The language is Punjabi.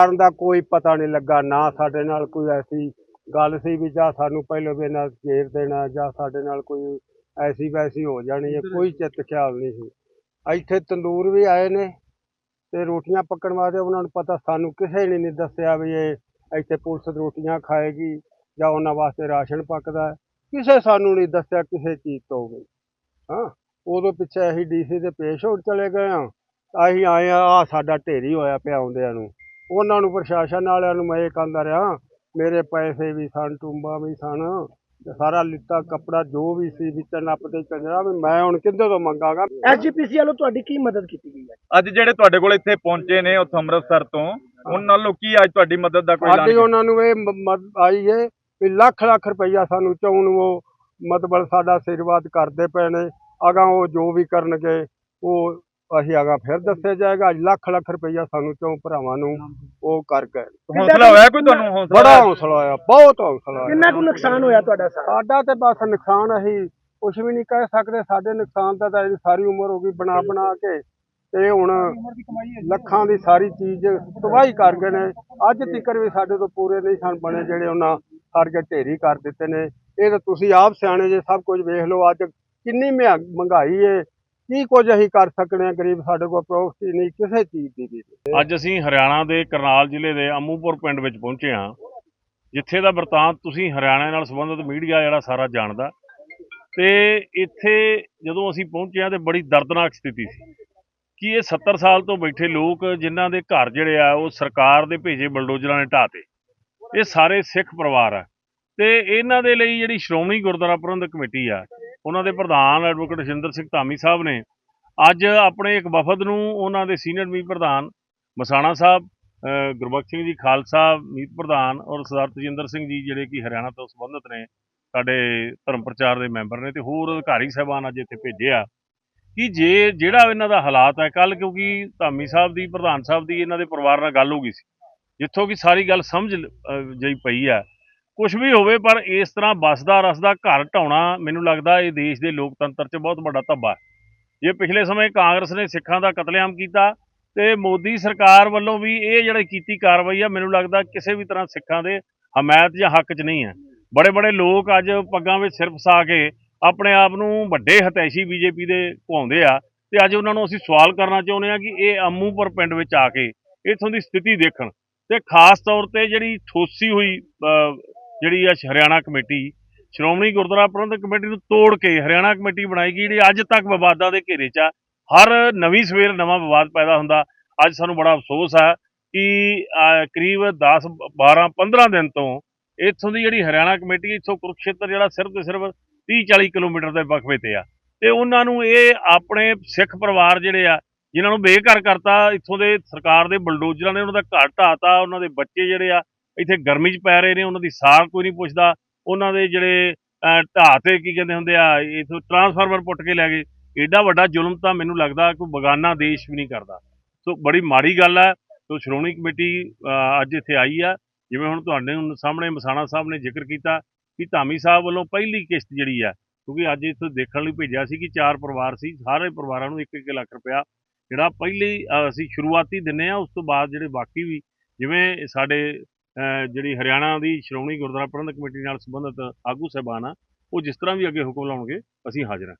ਕਾਰਨ ਦਾ ਕੋਈ ਪਤਾ ਨਹੀਂ ਲੱਗਾ ਨਾ ਸਾਡੇ ਨਾਲ ਕੋਈ ਐਸੀ ਗੱਲ ਸੀ ਵੀ ਜਾਂ ਸਾਨੂੰ ਪਹਿਲਾਂ ਵੀ ਇਹਨਾਂ ਘੇਰ ਦੇਣਾ ਜਾਂ ਸਾਡੇ ਨਾਲ ਕੋਈ ਐਸੀ ਵੈਸੀ ਹੋ ਜਾਣੀ ਹੈ ਕੋਈ ਚਿੱਤ ਖਿਆਲ ਨਹੀਂ ਸੀ। ਇੱਥੇ ਤੰਦੂਰ ਵੀ ਆਏ ਨੇ ਤੇ ਰੋਟੀਆਂ ਪੱਕਣ ਵਾਸਤੇ ਉਹਨਾਂ ਨੂੰ ਪਤਾ ਸਾਨੂੰ ਕਿਸੇ ਨੇ ਨਹੀਂ ਦੱਸਿਆ ਵੀ ਇਹ ਇੱਥੇ ਪੁਲਿਸ ਰੋਟੀਆਂ ਖਾਏਗੀ ਜਾਂ ਉਹਨਾਂ ਵਾਸਤੇ ਰਾਸ਼ਨ ਪੱਕਦਾ ਕਿਸੇ ਸਾਨੂੰ ਨਹੀਂ ਦੱਸਿਆ ਕਿਸੇ ਚੀਜ਼ ਤੋਂ ਵੀ। ਹਾਂ ਉਦੋਂ ਪਿੱਛੇ ਅਸੀਂ ਡੀਸੀ ਦੇ ਪੇਸ਼ ਹੋ ਚਲੇ ਗਏ ਹਾਂ। ਅਸੀਂ ਆਏ ਆ ਸਾਡਾ ਢੇਰੀ ਹੋਇਆ ਪਿਆ ਆਉਂਦਿਆਂ ਨੂੰ। ਉਹਨਾਂ ਨੂੰ ਪ੍ਰਸ਼ਾਸਨ ਵਾਲਿਆਂ ਨੂੰ ਮੈਂ ਇਹ ਕਹਿੰਦਾ ਰਿਹਾ ਮੇਰੇ ਪੈਸੇ ਵੀ ਸਨ ਟੁੰਬਾਂ ਵੀ ਸਨ ਤੇ ਸਾਰਾ ਲਿੱਤਾ ਕੱਪੜਾ ਜੋ ਵੀ ਸੀ ਵਿੱਚ ਨੱਪਦੇ ਚੰਗਾ ਵੀ ਮੈਂ ਹੁਣ ਕਿੱਧਰ ਤੋਂ ਮੰਗਾਗਾ ਐਸਜੀਪੀਸੀ ਵੱਲੋਂ ਤੁਹਾਡੀ ਕੀ ਮਦਦ ਕੀਤੀ ਗਈ ਹੈ ਅੱਜ ਜਿਹੜੇ ਤੁਹਾਡੇ ਕੋਲ ਇੱਥੇ ਪਹੁੰਚੇ ਨੇ ਉੱਥੋਂ ਅੰਮ੍ਰਿਤਸਰ ਤੋਂ ਉਹਨਾਂ ਨਾਲੋਂ ਕੀ ਅੱਜ ਤੁਹਾਡੀ ਮਦਦ ਦਾ ਕੋਈ ਐਲਾਨ ਕੀਤਾ? ਉਹਨਾਂ ਨੂੰ ਇਹ ਮਦਦ ਆਈ ਏ ਵੀ ਲੱਖ ਲੱਖ ਰੁਪਈਆ ਸਾਨੂੰ ਨੂੰ ਉਹ ਮਤਲਬ ਸਾਡਾ ਆਸ਼ੀਰਵਾਦ ਕਰਦੇ ਪਏ ਨੇ ਅਗਾਂ ਉਹ ਜੋ ਵੀ ਕਰਨਗੇ ਉਹ ਅਸੀਂ ਅਗਾਂ ਫਿਰ ਦੱਸਿਆ ਜਾਏਗਾ ਅੱਜ ਲੱਖ ਲੱਖ ਰੁਪਈਆ ਸਾਨੂੰ ਚੌਂ ਭਰਾਵਾਂ ਨੂੰ ਉਹ ਕਰ ਗਏ। ਹੌਸਲਾ ਹੋਇਆ ਕੋਈ ਤੁਹਾਨੂੰ? ਹੌਸਲਾ ਬੜਾ? ਹੌਸਲਾ ਆਇਆ ਬਹੁਤ ਹੌਸਲਾ ਆਇਆ ਕਿੰਨਾ ਕੁ ਨੁਕਸਾਨ ਹੋਇਆ ਤੁਹਾਡਾ ਸਾਰਾ? ਸਾਡਾ ਤੇ ਬਸ ਨੁਕਸਾਨ ਅਸੀਂ ਕੁਝ ਵੀ ਨਹੀਂ ਕਹਿ ਸਕਦੇ ਸਾਡੇ ਨੁਕਸਾਨ ਦਾ ਤਾਂ ਸਾਰੀ ਉਮਰ ਹੋ ਗਈ ਬਣਾ ਬਣਾ ਕੇ ਤੇ ਹੁਣ ਲੱਖਾਂ ਦੀ ਸਾਰੀ ਚੀਜ਼ ਤਬਾਹੀ ਕਰ ਗਏ ਨੇ। ਅੱਜ ਤੱਕ ਵੀ ਸਾਡੇ ਤੋਂ ਪੂਰੇ ਨਹੀਂ ਸਨ ਬਣੇ ਜਿਹੜੇ ਉਹਨਾਂ ਸਰ ਕੇ ਢੇਰੀ ਕਰ ਦਿੱਤੇ ਨੇ। ਇਹ ਤਾਂ ਤੁਸੀਂ ਆਪ ਸਿਆਣੇ ਜੇ ਸਭ ਕੁਝ ਵੇਖ ਲਓ ਅੱਜ ਕਿੰਨੀ ਮਹਿ- ਮਹਿੰਗਾਈ ਏ। ਕੀ ਕੁਝ ਅਸੀਂ ਕਰ ਸਕਨੇ ਆ, ਗਰੀਬ ਸਾਡੇ ਕੋਲ ਪ੍ਰੋਪਰਟੀ ਨਹੀਂ, ਕਿਸੇ ਚੀਜ਼ ਦੀ ਵੀ ਅੱਜ ਅਸੀਂ ਹਰਿਆਣਾ ਦੇ ਕਰਨਾਲ ਜ਼ਿਲ੍ਹੇ ਦੇ ਅਮੂਪੁਰ ਪਿੰਡ ਵਿੱਚ ਪਹੁੰਚੇ ਹਾਂ, ਜਿੱਥੇ ਦਾ ਵਰਤਾਂਤ ਤੁਸੀਂ ਹਰਿਆਣਾ ਨਾਲ ਸੰਬੰਧਿਤ ਮੀਡੀਆ ਜਿਹੜਾ ਸਾਰਾ ਜਾਣਦਾ। ਤੇ ਇੱਥੇ ਜਦੋਂ ਅਸੀਂ ਪਹੁੰਚੇ ਹਾਂ ਤੇ ਬੜੀ ਦਰਦਨਾਕ ਸਥਿਤੀ ਸੀ ਕਿ ਇਹ 70 ਸਾਲ ਤੋਂ ਬੈਠੇ ਲੋਕ ਜਿਨ੍ਹਾਂ ਦੇ ਘਰ ਜਿਹੜੇ ਆ, ਉਹ ਸਰਕਾਰ ਦੇ ਭੇਜੇ ਬਲਡੋਜ਼ਰਾਂ ਨੇ ਢਾਹ ਤੇ ਇਹ ਸਾਰੇ ਸਿੱਖ ਪਰਿਵਾਰ ਆ। ਤੇ ਇਹਨਾਂ ਦੇ ਲਈ ਜਿਹੜੀ ਸ਼੍ਰੋਮਣੀ ਗੁਰਦੁਆਰਾ ਪ੍ਰਬੰਧਕ ਕਮੇਟੀ ਆ ਉਹਨਾਂ ਦੇ ਪ੍ਰਧਾਨ ਐਡਵੋਕੇਟ ਸ਼ਿੰਦਰ ਸਿੰਘ ਧਾਮੀ ਸਾਹਿਬ ਨੇ ਅੱਜ ਆਪਣੇ ਇੱਕ ਵਫਦ ਨੂੰ ਉਹਨਾਂ ਦੇ ਸੀਨੀਅਰ ਮੀਤ ਪ੍ਰਧਾਨ ਮਸਾਣਾ ਸਾਹਿਬ ਅਹ ਗੁਰਬਖਸ਼ ਸਿੰਘ ਜੀ ਖਾਲਸਾ ਮੀਤ ਪ੍ਰਧਾਨ ਔਰ ਸਰਦਾਰ ਤਜਿੰਦਰ ਸਿੰਘ ਜੀ ਜਿਹੜੇ ਕਿ ਹਰਿਆਣਾ ਤੋਂ ਸੰਬੰਧਿਤ ਨੇ ਸਾਡੇ ਧਰਮ ਪ੍ਰਚਾਰ ਦੇ ਮੈਂਬਰ ਨੇ ਤੇ ਹੋਰ ਅਧਿਕਾਰੀ ਸਾਹਿਬਾਨ ਅੱਜ ਇੱਥੇ ਭੇਜਿਆ ਕਿ ਜੇ ਜਿਹੜਾ ਇਹਨਾਂ ਦਾ ਹਾਲਾਤ ਹੈ ਕੱਲ ਕਿਉਂਕਿ ਧਾਮੀ ਸਾਹਿਬ ਦੀ ਪ੍ਰਧਾਨ ਸਾਹਿਬ ਦੀ ਇਹਨਾਂ ਦੇ ਪਰਿਵਾਰ ਨਾਲ ਗੱਲ ਹੋ ਗਈ ਸੀ ਜਿੱਥੋਂ ਕਿ ਸਾਰੀ ਗੱਲ ਸਮਝ ਅਹ, ਜਈ ਪਈ ਆ ਕੁਝ ਵੀ ਹੋਵੇ, ਪਰ ਇਸ ਤਰ੍ਹਾਂ ਬਸਦਾ ਰਸਦਾ ਘਰ ਢਾਉਣਾ ਮੈਨੂੰ ਲੱਗਦਾ ਇਹ ਦੇਸ਼ ਦੇ ਲੋਕਤੰਤਰ 'ਚ ਬਹੁਤ ਵੱਡਾ ਧੱਬਾ ਜੇ ਪਿਛਲੇ ਸਮੇਂ ਕਾਂਗਰਸ ਨੇ ਸਿੱਖਾਂ ਦਾ ਕਤਲੇਆਮ ਕੀਤਾ ਤੇ ਮੋਦੀ ਸਰਕਾਰ ਵੱਲੋਂ ਵੀ ਇਹ ਜਿਹੜੀ ਕੀਤੀ ਕਾਰਵਾਈ ਆ, ਮੈਨੂੰ ਲੱਗਦਾ ਕਿਸੇ ਵੀ ਤਰ੍ਹਾਂ ਸਿੱਖਾਂ ਦੇ ਹਮਾਇਤ ਜਾਂ ਹੱਕ 'ਚ ਨਹੀਂ ਹੈ। ਬੜੇ ਬੜੇ ਲੋਕ ਅੱਜ ਪੱਗਾਂ ਵਿੱਚ ਸਿਰ ਫਸਾ ਕੇ ਆਪਣੇ ਆਪ ਨੂੰ ਵੱਡੇ ਹਤੈਸ਼ੀ ਬੀਜੇਪੀ ਦੇ ਘੁਆਉਂਦੇ ਆ ਤੇ ਅੱਜ ਉਹਨਾਂ ਨੂੰ ਅਸੀਂ ਸਵਾਲ ਕਰਨਾ ਚਾਹੁੰਦੇ ਆ ਕਿ ਇਹ ਅੰਮੂਪੁਰ ਪਿੰਡ ਵਿੱਚ ਆ ਕੇ ਇੱਥੋਂ ਦੀ ਸਥਿਤੀ ਦੇਖਣ ਤੇ ਖਾਸ ਤੌਰ ਤੇ ਜਿਹੜੀ ਠੋਸੀ ਹੋਈ ਜਿਹੜੀ ਆ ਹਰਿਆਣਾ ਕਮੇਟੀ, ਸ਼੍ਰੋਮਣੀ ਗੁਰਦੁਆਰਾ ਪ੍ਰਬੰਧਕ ਕਮੇਟੀ ਨੂੰ ਤੋੜ ਕੇ ਹਰਿਆਣਾ ਕਮੇਟੀ ਬਣਾਈ ਗਈ, ਜਿਹੜੀ ਅੱਜ ਤੱਕ ਵਿਵਾਦਾਂ ਦੇ ਘੇਰੇ 'ਚ ਆ। ਹਰ ਨਵੀਂ ਸਵੇਰ ਨਵਾਂ ਵਿਵਾਦ ਪੈਦਾ ਹੁੰਦਾ। ਅੱਜ ਸਾਨੂੰ ਬੜਾ ਅਫਸੋਸ ਆ ਕਿ ਕਰੀਬ 10 12 15 ਦਿਨ ਤੋਂ ਇੱਥੋਂ ਦੀ ਜਿਹੜੀ ਹਰਿਆਣਾ ਕਮੇਟੀ, ਇੱਥੋਂ ਕੁਰਕਸ਼ੇਤਰ ਜਿਹੜਾ ਸਿਰਫ ਤੇ ਸਿਰਫ 30 40 ਕਿਲੋਮੀਟਰ ਦੇ ਵਕਫੇ ਤੇ ਆ। ਤੇ ਉਹਨਾਂ ਨੂੰ ਇਹ ਆਪਣੇ ਸਿੱਖ ਪਰਿਵਾਰ ਜਿਹੜੇ ਆ, ਜਿਨ੍ਹਾਂ ਨੂੰ ਬੇਘਰ ਕਰਤਾ, ਇੱਥੋਂ ਦੇ ਸਰਕਾਰ ਦੇ ਬਲਡੋਜ਼ਰਾਂ ਨੇ ਉਹਨਾਂ ਦਾ ਘਰ ਢਾਤਾ ਉਹਨਾਂ ਦੇ ਬੱਚੇ ਜਿਹੜੇ ਆ ਇੱਥੇ ਗਰਮੀ 'ਚ ਪੈ ਰਹੇ ਨੇ, ਉਹਨਾਂ ਦੀ ਸਾਰ ਕੋਈ ਨਹੀਂ ਪੁੱਛਦਾ। ਉਹਨਾਂ ਦੇ ਜਿਹੜੇ ਢਾਹ ਤੇ ਕੀ ਕਹਿੰਦੇ ਹੁੰਦੇ ਆ, ਇਥੋਂ ਟਰਾਂਸਫਾਰਮਰ ਪੁੱਟ ਕੇ ਲੈ ਗਏ। ਏਡਾ ਵੱਡਾ ਜ਼ੁਲਮ ਤਾਂ ਮੈਨੂੰ ਲੱਗਦਾ ਕੋਈ ਬਗਾਨਾ ਦੇਸ਼ ਵੀ ਨਹੀਂ ਕਰਦਾ। ਸੋ ਬੜੀ ਮਾੜੀ ਗੱਲ ਹੈ ਸੋ ਸ਼੍ਰੋਮਣੀ ਕਮੇਟੀ ਅੱਜ ਇੱਥੇ ਆਈ ਆ। ਜਿਵੇਂ ਹੁਣ ਤੁਹਾਡੇ ਹੁਣ ਸਾਹਮਣੇ ਮਸਾਣਾ ਸਾਹਿਬ ਨੇ ਜ਼ਿਕਰ ਕੀਤਾ ਕਿ ਧਾਮੀ ਸਾਹਿਬ ਵੱਲੋਂ ਪਹਿਲੀ ਕਿਸ਼ਤ ਜਿਹੜੀ ਆ, ਕਿਉਂਕਿ ਅੱਜ ਇੱਥੇ ਦੇਖਣ ਲਈ ਭੇਜਿਆ ਸੀ ਕਿ ਚਾਰ ਪਰਿਵਾਰ ਸੀ, ਸਾਰੇ ਪਰਿਵਾਰਾਂ ਨੂੰ 1-1 ਲੱਖ ਰੁਪਇਆ ਜਿਹੜਾ ਪਹਿਲੀ ਅਸੀਂ ਸ਼ੁਰੂਆਤੀ ਦਿੰਨੇ ਆ, ਉਸ ਤੋਂ ਬਾਅਦ ਜਿਹੜੇ ਬਾਕੀ ਵੀ, ਜਿਵੇਂ ਸਾਡੇ ਜਿਹੜੀ ਹਰਿਆਣਾ ਦੀ ਸ਼੍ਰੋਮਣੀ ਗੁਰਦੁਆਰਾ ਪ੍ਰਬੰਧਕ ਕਮੇਟੀ ਨਾਲ ਸੰਬੰਧਿਤ ਆਗੂ ਸਾਹਿਬਾਨ ਆ, ਉਹ ਜਿਸ ਤਰ੍ਹਾਂ ਵੀ ਅੱਗੇ ਹੁਕਮ ਲਾਉਣਗੇ, ਅਸੀਂ ਹਾਜ਼ਰ ਹਾਂ।